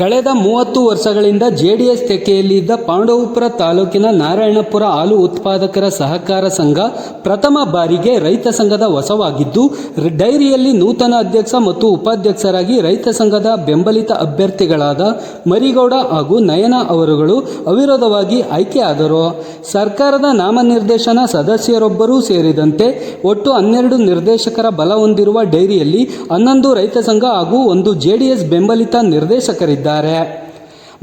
ಕಳೆದ ಮೂವತ್ತು ವರ್ಷಗಳಿಂದ ಜೆಡಿಎಸ್ ತೆಕ್ಕೆಯಲ್ಲಿದ್ದ ಪಾಂಡವಪುರ ತಾಲೂಕಿನ ನಾರಾಯಣಪುರ ಹಾಲು ಉತ್ಪಾದಕರ ಸಹಕಾರ ಸಂಘ ಪ್ರಥಮ ಬಾರಿಗೆ ರೈತ ಸಂಘದ ವಶವಾಗಿದ್ದು ರ- ಡೈರಿಯಲ್ಲಿ ನೂತನ ಅಧ್ಯಕ್ಷ ಮತ್ತು ಉಪಾಧ್ಯಕ್ಷರಾಗಿ ರೈತ ಸಂಘದ ಬೆಂಬಲಿತ ಅಭ್ಯರ್ಥಿಗಳಾದ ಮರಿಗೌಡ ಹಾಗೂ ನಯನ ಅವರುಗಳು ಅವಿರೋಧವಾಗಿ ಆಯ್ಕೆಯಾದರು. ಸರ್ಕಾರದ ನಾಮನಿರ್ದೇಶನ ಸದಸ್ಯರೊಬ್ಬರೂ ಸೇರಿದಂತೆ ಒಟ್ಟು ಹನ್ನೆರಡು ನಿರ್ದೇಶಕರ ಬಲ ಹೊಂದಿರುವ ಡೈರಿಯಲ್ಲಿ ಹನ್ನೊಂದು ರೈತ ಸಂಘ ಹಾಗೂ ಒಂದು ಜೆಡಿಎಸ್ ಬೆಂಬಲಿತ ನಿರ್ದೇಶಕರಿದ್ದಾರೆ.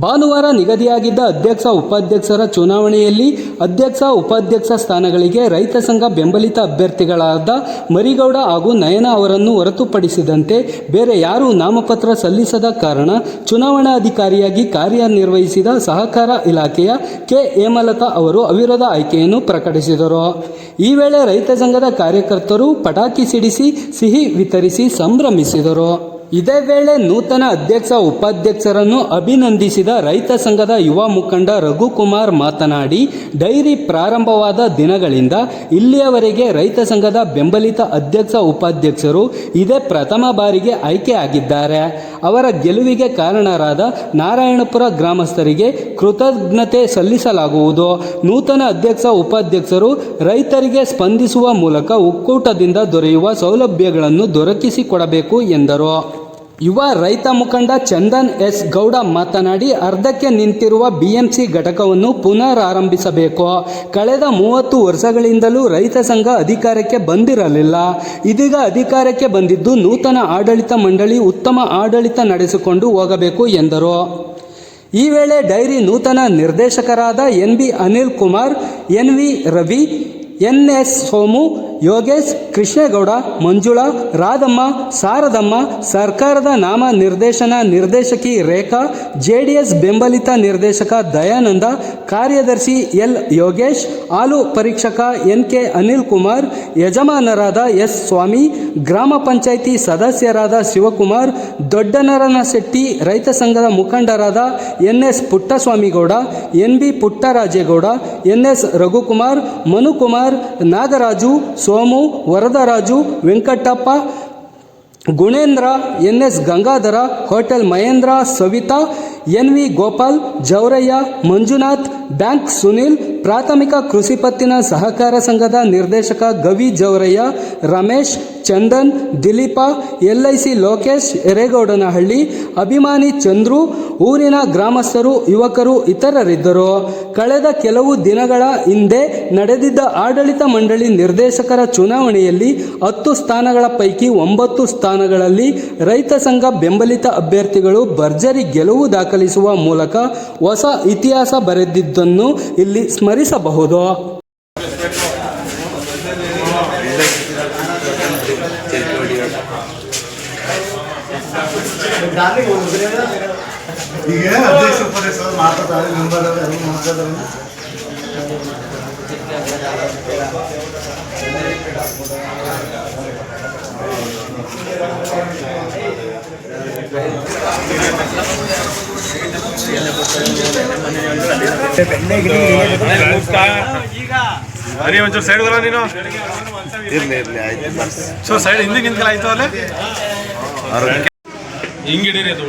ಭಾನುವಾರ ನಿಗದಿಯಾಗಿದ್ದ ಅಧ್ಯಕ್ಷ, ಉಪಾಧ್ಯಕ್ಷರ ಚುನಾವಣೆಯಲ್ಲಿ ಅಧ್ಯಕ್ಷ, ಉಪಾಧ್ಯಕ್ಷ ಸ್ಥಾನಗಳಿಗೆ ರೈತ ಸಂಘ ಬೆಂಬಲಿತ ಅಭ್ಯರ್ಥಿಗಳಾದ ಮರಿಗೌಡ ಹಾಗೂ ನಯನ ಅವರನ್ನು ಹೊರತುಪಡಿಸಿದಂತೆ ಬೇರೆ ಯಾರೂ ನಾಮಪತ್ರ ಸಲ್ಲಿಸದ ಕಾರಣ ಚುನಾವಣಾಧಿಕಾರಿಯಾಗಿ ಕಾರ್ಯನಿರ್ವಹಿಸಿದ ಸಹಕಾರ ಇಲಾಖೆಯ ಕೆ. ಹೇಮಲತಾ ಅವರು ಅವಿರೋಧ ಆಯ್ಕೆಯನ್ನು ಪ್ರಕಟಿಸಿದರು. ಈ ವೇಳೆ ರೈತ ಸಂಘದ ಕಾರ್ಯಕರ್ತರು ಪಟಾಕಿ ಸಿಡಿಸಿ, ಸಿಹಿ ವಿತರಿಸಿ ಸಂಭ್ರಮಿಸಿದರು. ಇದೇ ವೇಳೆ ನೂತನ ಅಧ್ಯಕ್ಷ, ಉಪಾಧ್ಯಕ್ಷರನ್ನು ಅಭಿನಂದಿಸಿದ ರೈತ ಸಂಘದ ಯುವ ಮುಖಂಡ ರಘುಕುಮಾರ್ ಮಾತನಾಡಿ, ಡೈರಿ ಪ್ರಾರಂಭವಾದ ದಿನಗಳಿಂದ ಇಲ್ಲಿಯವರೆಗೆ ರೈತ ಸಂಘದ ಬೆಂಬಲಿತ ಅಧ್ಯಕ್ಷ, ಉಪಾಧ್ಯಕ್ಷರು ಇದೇ ಪ್ರಥಮ ಬಾರಿಗೆ ಆಯ್ಕೆಯಾಗಿದ್ದಾರೆ. ಅವರ ಗೆಲುವಿಗೆ ಕಾರಣರಾದ ನಾರಾಯಣಪುರ ಗ್ರಾಮಸ್ಥರಿಗೆ ಕೃತಜ್ಞತೆ ಸಲ್ಲಿಸಲಾಗುವುದು. ನೂತನ ಅಧ್ಯಕ್ಷ, ಉಪಾಧ್ಯಕ್ಷರು ರೈತರಿಗೆ ಸ್ಪಂದಿಸುವ ಮೂಲಕ ಒಕ್ಕೂಟದಿಂದ ದೊರೆಯುವ ಸೌಲಭ್ಯಗಳನ್ನು ದೊರಕಿಸಿಕೊಡಬೇಕು ಎಂದರು. ಯುವ ರೈತ ಮುಖಂಡ ಚಂದನ್ ಎಸ್ ಗೌಡ ಮಾತನಾಡಿ ಅರ್ಧಕ್ಕೆ ನಿಂತಿರುವ ಬಿಎಂಸಿ ಘಟಕವನ್ನು ಪುನರಾರಂಭಿಸಬೇಕು. ಕಳೆದ ಮೂವತ್ತು ವರ್ಷಗಳಿಂದಲೂ ರೈತ ಸಂಘ ಅಧಿಕಾರಕ್ಕೆ ಬಂದಿರಲಿಲ್ಲ. ಇದೀಗ ಅಧಿಕಾರಕ್ಕೆ ಬಂದಿದ್ದು ನೂತನ ಆಡಳಿತ ಮಂಡಳಿ ಉತ್ತಮ ಆಡಳಿತ ನಡೆಸಿಕೊಂಡು ಹೋಗಬೇಕು ಎಂದರು. ಈ ವೇಳೆ ಡೈರಿ ನೂತನ ನಿರ್ದೇಶಕರಾದ N B Anil Kumar, N V Ravi, N S Somu Yogesh, Krishnegowda, Manjula, Radhamma Saradamma ಸರ್ಕಾರದ ನಾಮ ನಿರ್ದೇಶನ ನಿರ್ದೇಶಕಿ ರೇಖಾ, ಜೆಡಿಎಸ್ ಬೆಂಬಲಿತ ನಿರ್ದೇಶಕ ದಯಾನಂದ, ಕಾರ್ಯದರ್ಶಿ ಎಲ್ ಯೋಗೇಶ್, ಹಾಲು ಪರೀಕ್ಷಕ ಎನ್ ಕೆ ಅನಿಲ್ ಕುಮಾರ್ ಯಜಮಾನರಾದ ಎಸ್ ಸ್ವಾಮಿ, ಗ್ರಾಮ ಪಂಚಾಯಿತಿ ಸದಸ್ಯರಾದ ಶಿವಕುಮಾರ್, ದೊಡ್ಡನರನಶೆಟ್ಟಿ ರೈತ ಸಂಘದ ಮುಖಂಡರಾದ N S Puttaswamygowda N B Puttarajegowda N S Raghukumar, Manukumar, Nagaraju Somu, Varadaraju, Venkatappa, Gunendra N S Gangadhara, hotel Mahendra, Savitha N V Gopal, Jouraiah, Manjunath, bank Sunil ಪ್ರಾಥಮಿಕ ಕೃಷಿ ಪತ್ತಿನ ಸಹಕಾರ ಸಂಘದ ನಿರ್ದೇಶಕ ಗವಿ ಜೌರಯ್ಯ, ರಮೇಶ್, ಚಂದನ್, ದಿಲೀಪ ಎಲ್ಐಸಿ ಲೋಕೇಶ್, ಎರೇಗೌಡನಹಳ್ಳಿ, ಅಭಿಮಾನಿ ಚಂದ್ರು, ಊರಿನ ಗ್ರಾಮಸ್ಥರು, ಯುವಕರು ಇತರರಿದ್ದರು. ಕಳೆದ ಕೆಲವು ದಿನಗಳ ಹಿಂದೆ ನಡೆದಿದ್ದ ಆಡಳಿತ ಮಂಡಳಿ ನಿರ್ದೇಶಕರ ಚುನಾವಣೆಯಲ್ಲಿ ಹತ್ತು ಸ್ಥಾನಗಳ ಪೈಕಿ ಒಂಬತ್ತು ಸ್ಥಾನಗಳಲ್ಲಿ ರೈತ ಸಂಘ ಬೆಂಬಲಿತ ಅಭ್ಯರ್ಥಿಗಳು ಭರ್ಜರಿ ಗೆಲುವು ದಾಖಲಿಸುವ ಮೂಲಕ ಹೊಸ ಇತಿಹಾಸ ಬರೆದಿದ್ದನ್ನು ಇಲ್ಲಿ ಸ್ಮರಿಸಬಹುದು ಈಗ ಅಧ್ಯಕ್ಷ ಉಪಾಧ್ಯಕ್ಷ ಮಾತಾಡ್ತಾರೆ ಮೆಂಬರ್ ಎಲ್ಲ ಮಾತಾಡ್ತಾರೆ ಅರೆ ಒಂಚೂರು ಸೈಡ್ ಬರ ನೀನು. ಇರ್ಲಿ ಇರ್ಲಿ ಆಯ್ತು ಸೊ ಸೈಡ್ ಹಿಂದೆ ನಿಂತ್ಕಲ ಆಯ್ತು ಅಲ್ಲೇ? ಹಿಂಗ್ ಹಿಡೀರಿ ಅದು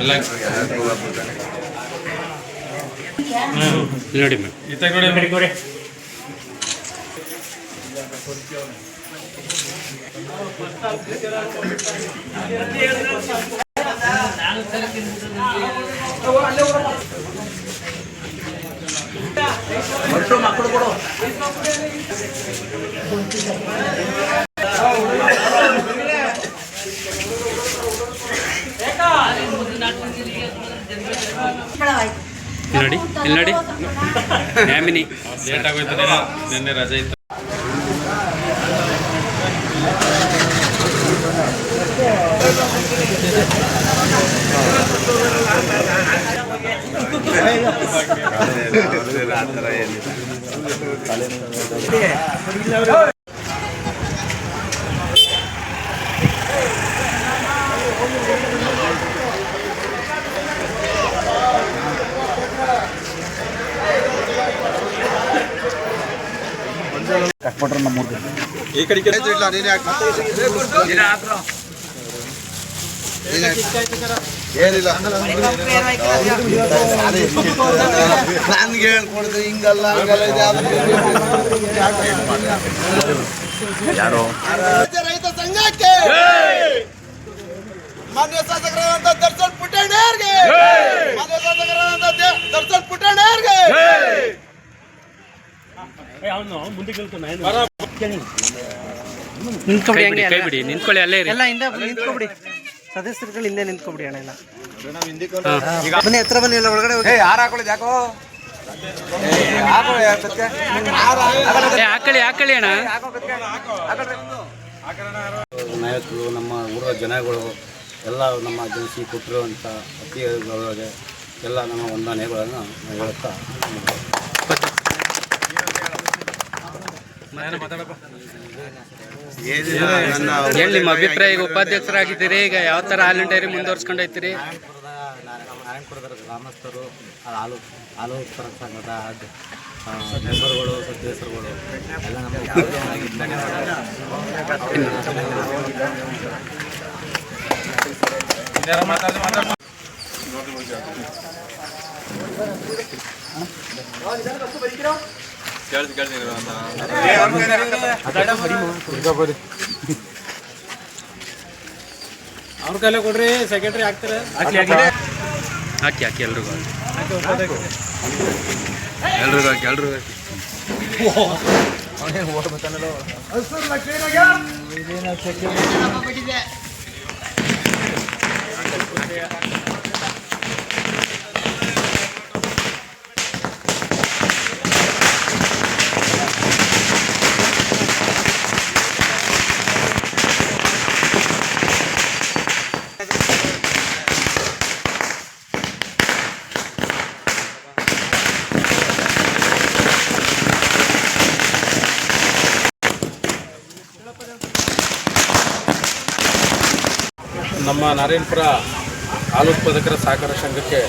ಎಲ್ಲ ನೋಡಿ ಮ್ಯಾಮ್ ಈತ ನೋಡಿ. ನೋಡಿ ಇಲ್ಲಿ ನೋಡಿ ನ್ಯಾಮಿನಿ. ಲೇಟ್ ಆಗೋಯ್ತು ನೀನು ನಿನ್ನೆ ರಜೆ ಇತ್ತು. ಆ ಥರ ಏನಿಲ್ಲ ಈ ಕಡೆ ಏನಿಲ್ಲ. ನನ್ಗೆ ಹೇಳ್ಕೊಡ್ತೀವಿ ಹಿಂಗಲ್ಲ ಹಂಗಲ್ಲ ಇದೆ ಯಾರು? ರೈತ ಸಂಘಕ್ಕೆ ಮಾನ್ಯ ಶಾಸಕರಾದಂತ ದರ್ಶನ್ ಪುಟ್ಟಣ್ಣರ್ಗೆ ಮಾನ್ಯ ಶಾಸಕರಾದಂತ ದರ್ಶನ್ ಪುಟ್ಟಣ್ಣರ್ಗೆ ನಿಂತ್ಕೊಳ್ಳಿ ಹಂಗೆ ಕೈ ಬಿಡಿ ನಿಂತ್ಕೊಳ್ಳಿ ಅಲ್ಲೇ ಎಲ್ಲ ಹಿಂದೆ ನಿಂತ್ಕೊಬಿಡಿ. ಸದಸ್ಯರುಗಳು ಹಿಂದೆ ನಿಂತ್ಕೊಂಡ್ಬಿಡಿ ಅಣ್ಣ ಎಲ್ಲ ಬನ್ನಿ ಹತ್ರ ಬನ್ನಿ ಎಲ್ಲ ಒಳಗಡೆ ಹೋಗಿ. ಯಾರು ಹಾಕೊಳ್ಳಿ ಯಾಕೋ? ಹಾಕೊಳ್ಳಿ ಹಾಕೊಳ್ಳಿ ಅಣ್ಣ. ನಾಯಕರು ನಮ್ಮ ಊರ ಜನಗಳು ಎಲ್ಲ ನಮ್ಮ ಜನಿಸಿ ಕೊಟ್ಟಿರುವಂಥ ಅತಿಥಿಗಳಿಗೆ ಎಲ್ಲ ನಮ್ಮ ವಂದನೆಗಳನ್ನು ಹೇಳುತ್ತಾ ಹೇಳಿ ನಿಮ್ಮ ಅಭಿಪ್ರಾಯ ಈಗ ಉಪಾಧ್ಯಕ್ಷರಾಗಿದ್ದೀರಿ? ಈಗ ಯಾವ ತರ ಹಾಲಿನ ಡೈರಿ ಮುಂದುವರ್ಸ್ಕೊಂಡು ಹೋಗ್ತೀರಿ ನಾರಾಯಣಪುರದ ಗ್ರಾಮಸ್ಥರು ಹಾಲು ಹಾಲು ಉತ್ಪಾದಕ ಸಂಘದ ಮೆಂಬರ್ಗಳು ಸದಸ್ಯರುಗಳು ಎಲ್ಲ ನಮಗೆ ಯಾವುದೇ ಅವ್ರ ಕೈಲೇ ಕೊಡ್ರಿ ಸೆಕ್ರೆಟರಿ ಹಾಕ್ತಾರೆ? ಹಾಕಿ ಹಾಕಿ. ಎಲ್ರಿಗೂ ಎಲ್ರಿಗೂ ಹಾಕಿ ಎಲ್ರಿಗೂ ಹಾಕಿ. ನಮ್ಮ ನಾರಾಯಣಪುರ ಹಾಲು ಉತ್ಪಾದಕರ ಸಹಕಾರ ಸಂಘಕ್ಕೆ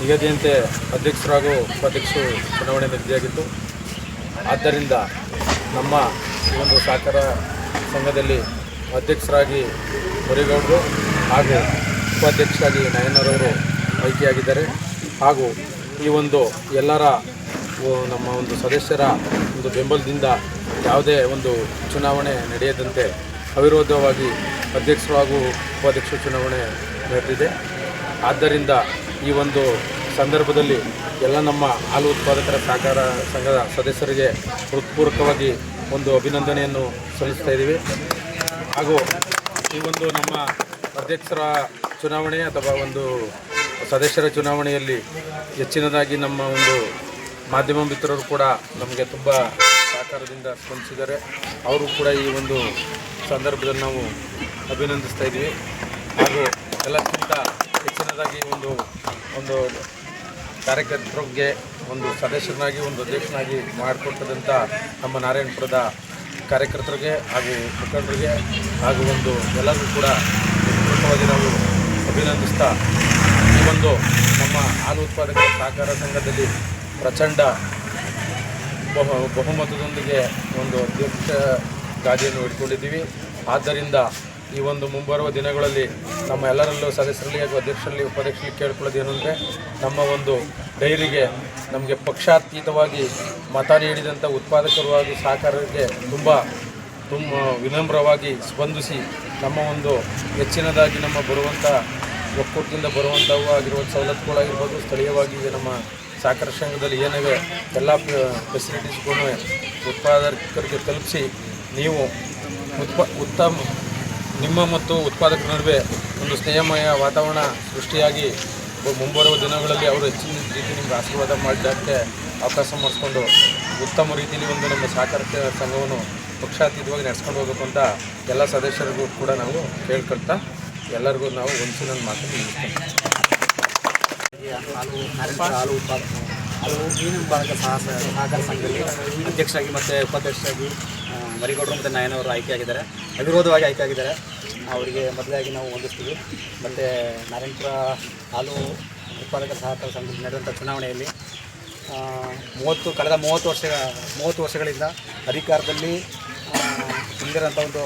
ನಿಗದಿಯಂತೆ ಅಧ್ಯಕ್ಷರಾಗೂ ಉಪಾಧ್ಯಕ್ಷರು ಚುನಾವಣೆ ನಿಗದಿಯಾಗಿತ್ತು. ಆದ್ದರಿಂದ ನಮ್ಮ ಈ ಒಂದು ಸಹಕಾರ ಸಂಘದಲ್ಲಿ ಅಧ್ಯಕ್ಷರಾಗಿ ಮುರಿಗೌಡರು ಹಾಗೂ ಉಪಾಧ್ಯಕ್ಷರಾಗಿ ನಯನರವರು ಆಯ್ಕೆಯಾಗಿದ್ದಾರೆ. ಹಾಗೂ ಈ ಒಂದು ಎಲ್ಲರ ನಮ್ಮ ಒಂದು ಸದಸ್ಯರ ಒಂದು ಬೆಂಬಲದಿಂದ ಯಾವುದೇ ಒಂದು ಚುನಾವಣೆ ನಡೆಯದಂತೆ ಅವಿರೋಧವಾಗಿ ಅಧ್ಯಕ್ಷರು ಹಾಗೂ ಉಪಾಧ್ಯಕ್ಷ ಚುನಾವಣೆ ನಡೆದಿದೆ. ಆದ್ದರಿಂದ ಈ ಒಂದು ಸಂದರ್ಭದಲ್ಲಿ ಎಲ್ಲ ನಮ್ಮ ಹಾಲು ಉತ್ಪಾದಕರ ಸಹಕಾರ ಸಂಘದ ಸದಸ್ಯರಿಗೆ ಹೃತ್ಪೂರ್ವಕವಾಗಿ ಒಂದು ಅಭಿನಂದನೆಯನ್ನು ಸಲ್ಲಿಸ್ತಾ ಇದ್ದೀವಿ. ಹಾಗೂ ಈ ಒಂದು ನಮ್ಮ ಅಧ್ಯಕ್ಷರ ಚುನಾವಣೆ ಅಥವಾ ಒಂದು ಸದಸ್ಯರ ಚುನಾವಣೆಯಲ್ಲಿ ಹೆಚ್ಚಿನದಾಗಿ ನಮ್ಮ ಒಂದು ಮಾಧ್ಯಮ ಮಿತ್ರರು ಕೂಡ ನಮಗೆ ತುಂಬ ಸಹಕಾರದಿಂದ ಸ್ಪಂದಿಸಿದ್ದಾರೆ. ಅವರು ಕೂಡ ಈ ಒಂದು ಸಂದರ್ಭದಲ್ಲಿ ನಾವು ಅಭಿನಂದಿಸ್ತಾ ಇದ್ದೀವಿ ಹಾಗೂ ಎಲ್ಲಕ್ಕಿಂತ ಹೆಚ್ಚಿನದಾಗಿ ಒಂದು ಒಂದು ಕಾರ್ಯಕರ್ತರಿಗೆ ಒಂದು ಸದಸ್ಯನಾಗಿ ಒಂದು ಅಧ್ಯಕ್ಷನಾಗಿ ಮಾಡಿಕೊಟ್ಟದಂಥ ನಮ್ಮ ನಾರಾಯಣಪುರದ ಕಾರ್ಯಕರ್ತರಿಗೆ ಹಾಗೂ ಮುಖಂಡರಿಗೆ ಹಾಗೂ ಒಂದು ಎಲ್ಲರಿಗೂ ಕೂಡ ಪ್ರಮುಖವಾಗಿ ನಾವು ಅಭಿನಂದಿಸ್ತಾ ಈ ಒಂದು ನಮ್ಮ ಹಾಲು ಉತ್ಪಾದಕ ಸಹಕಾರ ಸಂಘದಲ್ಲಿ ಪ್ರಚಂಡ ಬಹು, ಬಹುಮತದೊಂದಿಗೆ ಒಂದು ಅಧ್ಯಕ್ಷ ಗಾದಿಯನ್ನು ಹಿಡ್ಕೊಂಡಿದ್ದೀವಿ. ಆದ್ದರಿಂದ ಈ ಒಂದು ಮುಂಬರುವ ದಿನಗಳಲ್ಲಿ ನಮ್ಮ ಎಲ್ಲರಲ್ಲೂ ಸದಸ್ಯರಲ್ಲಿ ಹಾಗೂ ಅಧ್ಯಕ್ಷರಲ್ಲಿ, ಉಪಾಧ್ಯಕ್ಷರಲ್ಲಿ ಕೇಳ್ಕೊಳ್ಳೋದು ಏನು ಅಂದರೆ ನಮ್ಮ ಒಂದು ಡೈರಿಗೆ ನಮಗೆ ಪಕ್ಷಾತೀತವಾಗಿ ಮತ ನೀಡಿದಂಥ ಉತ್ಪಾದಕರು ಹಾಗೂ ಸಹಕಾರರಿಗೆ ತುಂಬ ತುಂಬ ವಿನಮ್ರವಾಗಿ ಸ್ಪಂದಿಸಿ ನಮ್ಮ ಒಂದು ಹೆಚ್ಚಿನದಾಗಿ ನಮ್ಮ ಬರುವಂಥ ಒಕ್ಕೂಟದಿಂದ ಬರುವಂಥವು ಆಗಿರುವ ಸವಲತ್ತುಗಳಾಗಿರ್ಬೋದು, ಸ್ಥಳೀಯವಾಗಿ ನಮ್ಮ ಸಹಕಾರ ಸಂಘದಲ್ಲಿ ಏನಿವೆ, ಎಲ್ಲ ಫೆಸಿಲಿಟೀಸ್ಗೂ ಉತ್ಪಾದಕರಿಗೆ ತಲುಪಿಸಿ ನೀವು ಉತ್ಪ ಉತ್ತಮ ನಿಮ್ಮ ಮತ್ತು ಉತ್ಪಾದಕರ ನಡುವೆ ಒಂದು ಸ್ನೇಹಮಯ ವಾತಾವರಣ ಸೃಷ್ಟಿಯಾಗಿ ಮುಂಬರುವ ದಿನಗಳಲ್ಲಿ ಅವರು ಹೆಚ್ಚಿನ ರೀತಿ ನಿಮ್ಗೆ ಆಶೀರ್ವಾದ ಮಾಡಿದಕ್ಕೆ ಅವಕಾಶ ಮಾಡಿಸ್ಕೊಂಡು ಉತ್ತಮ ರೀತಿಯಲ್ಲಿ ಒಂದು ನಮ್ಮ ಸಹಕಾರ ಸಂಘವನ್ನು ಪಕ್ಷಾತೀತವಾಗಿ ನಡೆಸ್ಕೊಂಡು ಹೋಗಬೇಕು ಅಂತ ಎಲ್ಲ ಸದಸ್ಯರಿಗೂ ಕೂಡ ನಾವು ಕೇಳ್ಕೊಳ್ತಾ ಎಲ್ಲರಿಗೂ ನಾವು ಒಂದ್ಸಿನ ಮುಗಿಸ್ತೇನೆ. ಹಾಲು ನಾರಾಯಣಪುರ ಹಾಲು ಮೀನು ಸಹಕಾರ ಸಂಘದಲ್ಲಿ ಅಧ್ಯಕ್ಷರಾಗಿ ಮತ್ತು ಉಪಾಧ್ಯಕ್ಷರಾಗಿ ಮರಿಗೌಡರು ಮತ್ತು ಆಯ್ಕೆ ಆಗಿದ್ದಾರೆ. ಅವಿರೋಧವಾಗಿ ಆಯ್ಕೆ ಆಗಿದ್ದಾರೆ. ಅವರಿಗೆ ಮೊದಲಾಗಿ ನಾವು ಹೊಂದಿಸ್ತೀವಿ. ಮತ್ತು ನಾರಾಯಣಪುರ ಹಾಲು ಉತ್ಪಾದಕರ ಸಹಕಾರ ಸಂಘದಲ್ಲಿ ನಡೆದಂಥ ಚುನಾವಣೆಯಲ್ಲಿ ಮೂವತ್ತು, ಕಳೆದ ಮೂವತ್ತು ವರ್ಷ, ಮೂವತ್ತು ವರ್ಷಗಳಿಂದ ಅಧಿಕಾರದಲ್ಲಿ ಹೊಂದಿರೋಂಥ ಒಂದು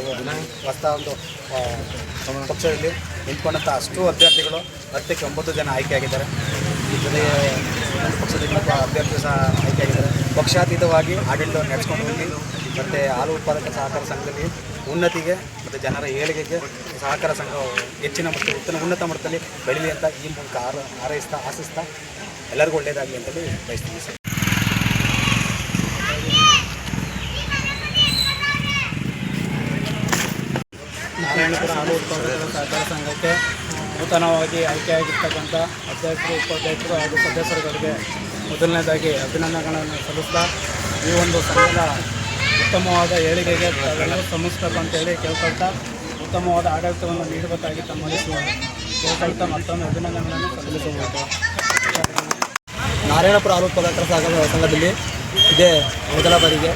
ಹೊಸ ಒಂದು ಪಕ್ಷದಲ್ಲಿ ನಿಂತ್ಕೊಂಡಂಥ ಅಷ್ಟು ಅಭ್ಯರ್ಥಿಗಳು ಹತ್ತಕ್ಕೆ ಒಂಬತ್ತು ಜನ ಆಯ್ಕೆಯಾಗಿದ್ದಾರೆ ಇನ್ನೊಂದು ಪಕ್ಷದಲ್ಲಿ ಒಬ್ಬ ಅಭ್ಯರ್ಥಿ ಸಹ ಆಯ್ಕೆಯಾಗಿದ್ದಾರೆ ಪಕ್ಷಾತೀತವಾಗಿ ಆಡಳಿತವನ್ನು ನಡೆಸ್ಕೊಂಡು ಹೋಗಿ ಮತ್ತು ಹಾಲು ಉತ್ಪಾದಕ ಸಹಕಾರ ಸಂಘದಲ್ಲಿ ಉನ್ನತಿಗೆ ಮತ್ತು ಜನರ ಏಳಿಗೆಗೆ ಸಹಕಾರ ಸಂಘ ಹೆಚ್ಚಿನ ಮತ್ತು ಉತ್ತಮ ಉನ್ನತ ಮಟ್ಟದಲ್ಲಿ ಬೆಳೀಲಿ ಅಂತ ಈ ಮೂಲಕ ಹಾರ ಹಾರೈಸ್ತಾ, ಆಶಿಸ್ತಾ ಎಲ್ಲರಿಗೂ ಒಳ್ಳೆಯದಾಗಲಿ ಅಂತೇಳಿ ಬಯಸ್ತೀನಿ ಸರ್. ನಾರಾಯಣಪುರ ಹಾಲು ಉತ್ಪಾದಕರ ಸಹಕಾರ ಸಂಘಕ್ಕೆ ನೂತನವಾಗಿ ಆಯ್ಕೆಯಾಗಿರ್ತಕ್ಕಂಥ ಅಧ್ಯಕ್ಷರು, ಉಪಾಧ್ಯಕ್ಷರು ಹಾಗೂ ಸದಸ್ಯರುಗಳಿಗೆ ಮೊದಲನೇದಾಗಿ ಅಭಿನಂದನೆಗಳನ್ನು ಸಲ್ಲಿಸ್ತಾ ಈ ಒಂದು ಸಂಘದ ಉತ್ತಮವಾದ ಏಳಿಗೆಗೆ ತಾವೆಲ್ಲರೂ ಶ್ರಮಿಸಬೇಕು ಅಂತೇಳಿ ಕೇಳ್ಕೊಳ್ತಾ ಉತ್ತಮವಾದ ಆಡಳಿತವನ್ನು ನೀಡಬೇಕಾಗಿ ತಮ್ಮಲ್ಲಿ ಕೇಳ್ಕೊಳ್ತಾ ಮತ್ತೊಮ್ಮೆ ಅಭಿನಂದನೆಗಳನ್ನು ಸಲ್ಲಿಸಬಹುದು. ನಾರಾಯಣಪುರ ಹಾಲು ಸಾಗರ ಸಂಘದಲ್ಲಿ ಇದೇ ಮೊದಲ ಬಾರಿಗೆ.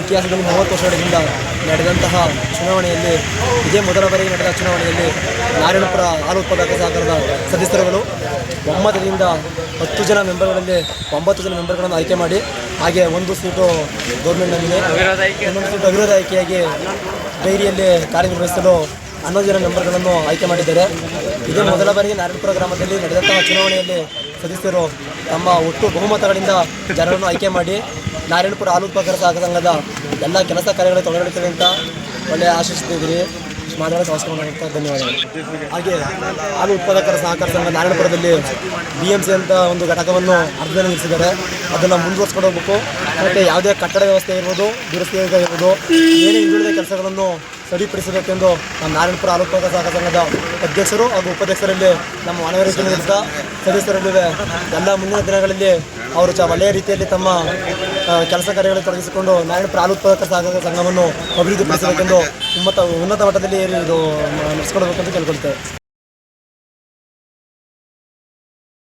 ಇತಿಹಾಸದಲ್ಲಿ ಮೂವತ್ತು ವರ್ಷಗಳಿಂದ ನಡೆದಂತಹ ಚುನಾವಣೆಯಲ್ಲಿ, ಇದೇ ಮೊದಲ ಬಾರಿಗೆ ನಡೆದ ಚುನಾವಣೆಯಲ್ಲಿ ನಾರಾಯಣಪುರ ಹಾಲು ಉತ್ಪಾದಕ ಸಾಗರದ ಸದಸ್ಯರುಗಳು ಒಮ್ಮತದಿಂದ ಹತ್ತು ಜನ ಮೆಂಬರ್ಗಳಲ್ಲಿ ಒಂಬತ್ತು ಜನ ಮೆಂಬರ್ಗಳನ್ನು ಆಯ್ಕೆ ಮಾಡಿ, ಹಾಗೆ ಒಂದು ಸೀಟು ಗೌರ್ಮೆಂಟ್ನಲ್ಲಿದೆ. ಇನ್ನೊಂದು ಸೀಟು ಅವಿರೋಧ ಆಯ್ಕೆಯಾಗಿ ಡೈರಿಯಲ್ಲಿ ಕಾರ್ಯನಿರ್ವಹಿಸಲು ಹನ್ನೊಂದು ಜನ ಮೆಂಬರ್ಗಳನ್ನು ಆಯ್ಕೆ ಮಾಡಿದ್ದಾರೆ. ಇದೇ ಮೊದಲ ಬಾರಿಗೆ ನಾರಾಯಣಪುರ ಗ್ರಾಮದಲ್ಲಿ ನಡೆದಂತಹ ಚುನಾವಣೆಯಲ್ಲಿ ಸದಸ್ಯರು ತಮ್ಮ ಒಟ್ಟು ಬಹುಮತಗಳಿಂದ ಜನರನ್ನು ಆಯ್ಕೆ ಮಾಡಿ, ನಾರಾಯಣಪುರ ಹಾಲು ಉತ್ಪಾದಕರ ಸಂಘದ ಎಲ್ಲ ಕೆಲಸ ಕಾರ್ಯಗಳಲ್ಲಿ ತೊಡಗಿರುತ್ತದೆ ಅಂತ ಒಳ್ಳೆಯ ಆಶಿಸ್ತಿದ್ದೀರಿ ಮಾತಾಡೋಕ್ಕೆ ಅವಶ್ಯಕ ಮಾಡಿದಂಥ ಧನ್ಯವಾದಗಳು. ಹಾಗೆ ಹಾಲು ಉತ್ಪಾದಕರ ಸಹಕಾರ ಸಂಘ ನಾರಾಯಣಪುರದಲ್ಲಿ ಬಿ ಎಂ ಸಿ ಅಂತ ಒಂದು ಘಟಕವನ್ನು ಅರ್ಧದಲ್ಲಿ ನಿಲ್ಲಿಸಿದ್ದಾರೆ. ಅದನ್ನು ಮುಂದುವರ್ಸ್ಕೊಂಡು ಹೋಗ್ಬೇಕು. ಮತ್ತು ಯಾವುದೇ ಕಟ್ಟಡ ವ್ಯವಸ್ಥೆ ಇರ್ಬೋದು, ದುರಸ್ತಿ ಇರ್ಬೋದು, ಏನೇ ಹಿಂದುಳಿದ ಕೆಲಸಗಳನ್ನು ಸರಿಪಡಿಸಬೇಕೆಂದು ನಮ್ಮ ನಾರಾಯಣಪುರ ಆಲೋಕ ಸಹಕಾರ ಸಂಘದ ಅಧ್ಯಕ್ಷರು ಹಾಗೂ ಉಪಾಧ್ಯಕ್ಷರಲ್ಲಿ ನಮ್ಮ ಮನವರಿಕೆ ನೀಡುತ್ತಾ ಸದಸ್ಯರಲ್ಲಿವೆ ಎಲ್ಲ ಮುಂದಿನ ದಿನಗಳಲ್ಲಿ ಅವರು ಚ ಒಳ್ಳೆಯ ರೀತಿಯಲ್ಲಿ ತಮ್ಮ ಕೆಲಸ ಕಾರ್ಯಗಳಲ್ಲಿ ತೊಡಗಿಸಿಕೊಂಡು ನಾರಾಯಣಪುರ ಆಲೋತ್ಪಾದಕ ಸಹಕಾರ ಸಂಘವನ್ನು ಅಭಿವೃದ್ಧಿಪಡಿಸಬೇಕೆಂದು ಉನ್ನತ ಉನ್ನತ ಮಟ್ಟದಲ್ಲಿ ಇದು ನಡೆಸ್ಕೊಳ್ಬೇಕಂತ ಕೇಳ್ಕೊಳ್ತೇವೆ.